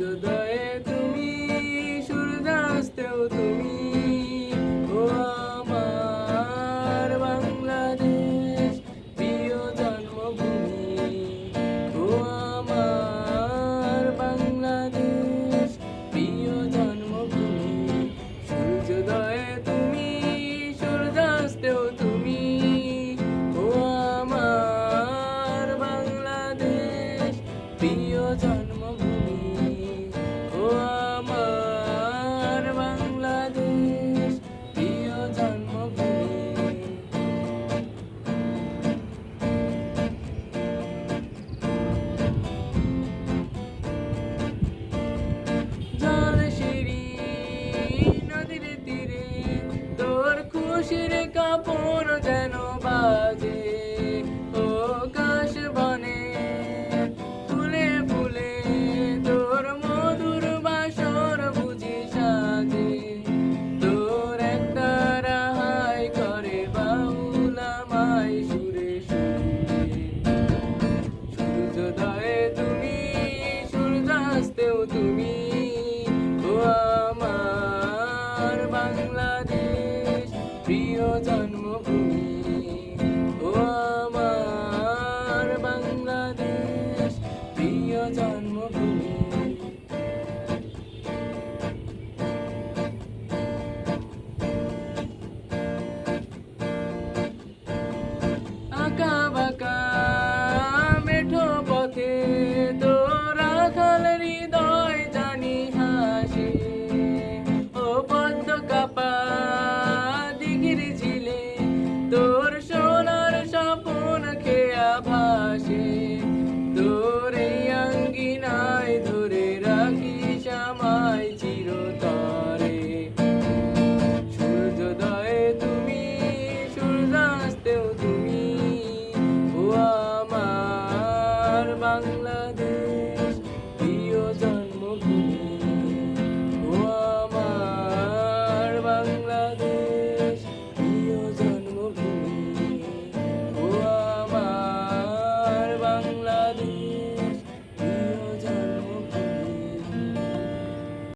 সূর্যোদয়ে তুমি সূর্যাস্তেও তুমি। বাংলাদেশ প্রিয় জন্মভূমি। বাংলাদেশ জন্মভূমি। তুমি সূর্যাস্তেও তুমি। বাংলাদেশ জন্ম কাপুর যেন বাজে। ও কাশ বনে ফুলে ফুলে তোর মধুর বাসর বুঝি সাজে। তোর একটা রাহাই করে বাউলা মাই সুরে সুরে। সূর্যোদয়ে তুমি, সূর্যাস্তেও তুমি, ও আমার বাংলাদেশ। প্রিয় জন্মভূমি। 忘了的。